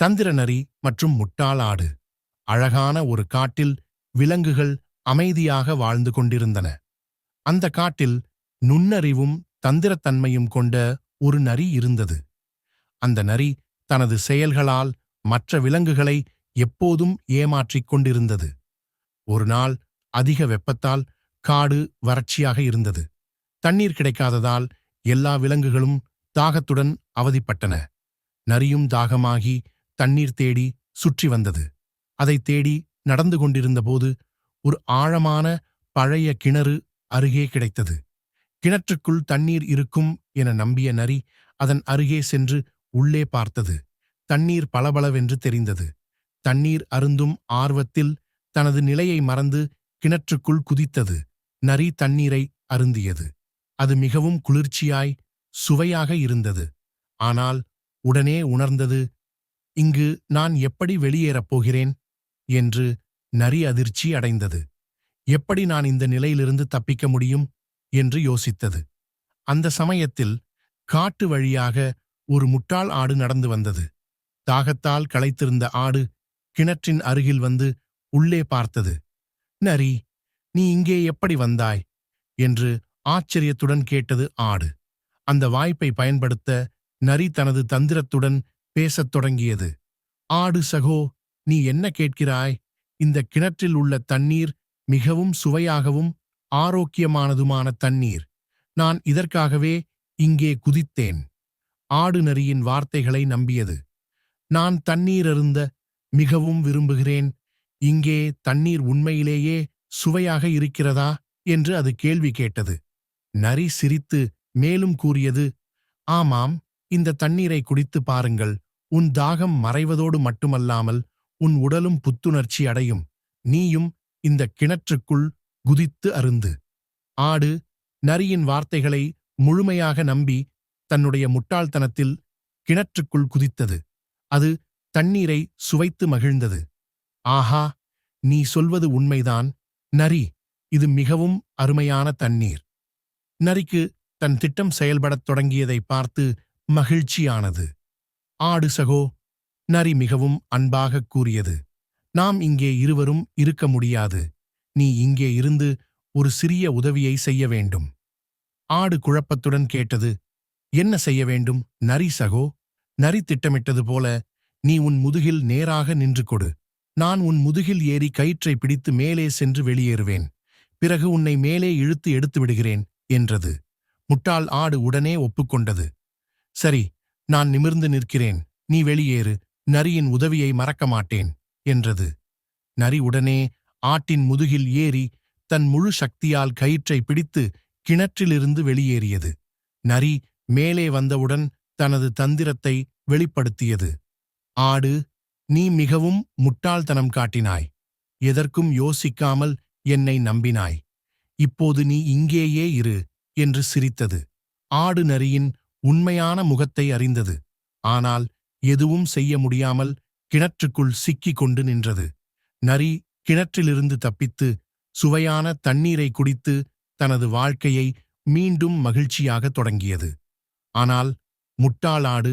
தந்திர நரி மற்றும் முட்டாளாடு. அழகான ஒரு காட்டில் விலங்குகள் அமைதியாக வாழ்ந்து கொண்டிருந்தன. அந்த காட்டில் நுண்ணறிவும் தந்திரத்தன்மையும் கொண்ட ஒரு நரி இருந்தது. அந்த நரி தனது செயல்களால் மற்ற விலங்குகளை எப்போதும் ஏமாற்றிக் கொண்டிருந்தது. ஒரு நாள் அதிக வெப்பத்தால் காடு வறட்சியாக இருந்தது. தண்ணீர் கிடைக்காததால் எல்லா விலங்குகளும் தாகத்துடன் அவதிப்பட்டன. நரியும் தாகமாகி தண்ணீர் தேடி சுற்றி வந்தது. அதை தேடி நடந்து கொண்டிருந்தபோது ஒரு ஆழமான பழைய கிணறு அருகே கிடைத்தது. கிணற்றுக்குள் தண்ணீர் இருக்கும் என நம்பிய நரி அதன் அருகே சென்று உள்ளே பார்த்தது. தண்ணீர் பளபளவென்று தெரிந்தது. தண்ணீர் அருந்தும் ஆர்வத்தில் தனது நிலையை மறந்து கிணற்றுக்குள் குதித்தது. நரி தண்ணீரை அருந்தியது. அது மிகவும் குளிர்ச்சியாய் சுவையாக இருந்தது. ஆனால் உடனே உணர்ந்தது இங்கு நான் எப்படி வெளியேறப் போகிறேன்? என்று நரி அதிர்ச்சி அடைந்தது. எப்படி நான் இந்த நிலையிலிருந்து தப்பிக்க முடியும்? என்று யோசித்தது. அந்த சமயத்தில் காட்டு வழியாக ஒரு முட்டாள் ஆடு நடந்து வந்தது. தாகத்தால் களைத்திருந்த ஆடு கிணற்றின் அருகில் வந்து உள்ளே பார்த்தது. நரி நீ இங்கே எப்படி வந்தாய்? என்று ஆச்சரியத்துடன் கேட்டது ஆடு. அந்த வாய்ப்பை பயன்படுத்த நரி தனது தந்திரத்துடன் பேசத் தொடங்கியது. ஆடு சகோ நீ என்ன கேட்கிறாய்? இந்த கிணற்றில் உள்ள தண்ணீர் மிகவும் சுவையாகவும் ஆரோக்கியமானதுமான தண்ணீர். நான் இதற்காகவே இங்கே குதித்தேன். ஆடு நரியின் வார்த்தைகளை நம்பியது. நான் தண்ணீர் அருந்த மிகவும் விரும்புகிறேன். இங்கே தண்ணீர் உண்மையிலேயே சுவையாக இருக்கிறதா? என்று அது கேள்வி கேட்டது. நரி சிரித்து மேலும் கூறியது ஆமாம் இந்த தண்ணீரை குடித்து பாருங்கள். உன் தாகம் மறைவதோடு மட்டுமல்லாமல் உன் உடலும் புத்துணர்ச்சி அடையும். நீயும் இந்த கிணற்றுக்குள் குதித்து அருந்து. ஆடு நரியின் வார்த்தைகளை முழுமையாக நம்பி தன்னுடைய முட்டாள்தனத்தில் கிணற்றுக்குள் குதித்தது. அது தண்ணீரை சுவைத்து மகிழ்ந்தது. ஆஹா நீ சொல்வது உண்மைதான். நரி இது மிகவும் அருமையான தண்ணீர். நரிக்கு தன் திட்டம் செயல்படத் தொடங்கியதை பார்த்து மகிழ்ச்சியானது. ஆடு சகோ நரி மிகவும் அன்பாகக் கூறியது. நாம் இங்கே இருவரும் இருக்க முடியாது. நீ இங்கே இருந்து ஒரு சிறிய உதவியை செய்ய வேண்டும். ஆடு குழப்பத்துடன் கேட்டது என்ன செய்ய வேண்டும்? நரி சகோ நரி திட்டமிட்டது போல நீ உன் முதுகில் நேராக நின்று கொடு. நான் உன் முதுகில் ஏறி கயிற்றை பிடித்து மேலே சென்று வெளியேறுவேன். பிறகு உன்னை மேலே இழுத்து எடுத்து விடுகிறேன் என்றது. முட்டாள் ஆடு உடனே ஒப்புக்கொண்டது. சரி நான் நிமிர்ந்து நிற்கிறேன். நீ வெளியேறு. நரியின் உதவியை மறக்க மாட்டேன் என்றது. நரி உடனே ஆட்டின் முதுகில் ஏறி தன் முழு சக்தியால் கயிற்றை பிடித்து கிணற்றிலிருந்து வெளியேறியது. நரி மேலே வந்தவுடன் தனது தந்திரத்தை வெளிப்படுத்தியது. ஆடு நீ மிகவும் முட்டாள்தனம் காட்டினாய். எதற்கும் யோசிக்காமல் என்னை நம்பினாய். இப்போது நீ இங்கேயே இரு என்று சிரித்தது. ஆடு நரியின் உண்மையான முகத்தை அறிந்தது. ஆனால் எதுவும் செய்ய முடியாமல் கிணற்றுக்குள் சிக்கிக் கொண்டு நின்றது. நரி கிணற்றிலிருந்து தப்பித்து சுவையான தண்ணீரை குடித்து தனது வாழ்க்கையை மீண்டும் மகிழ்ச்சியாகத் தொடங்கியது. ஆனால் முட்டாளாடு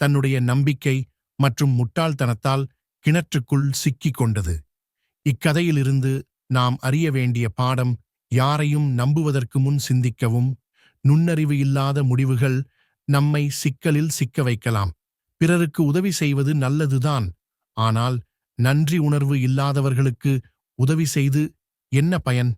தன்னுடைய நம்பிக்கை மற்றும் முட்டாள்தனத்தால் கிணற்றுக்குள் சிக்கிக் கொண்டது. இக்கதையிலிருந்து நாம் அறிய வேண்டிய பாடம் யாரையும் நம்புவதற்கு முன் சிந்திக்கவும் நுண்ணறிவு இல்லாத முடிவுகள் நம்மை சிக்கலில் சிக்க வைக்கலாம் பிறருக்கு உதவி செய்வது நல்லதுதான். ஆனால் நன்றி உணர்வு இல்லாதவர்களுக்கு உதவி செய்து என்ன பயன்?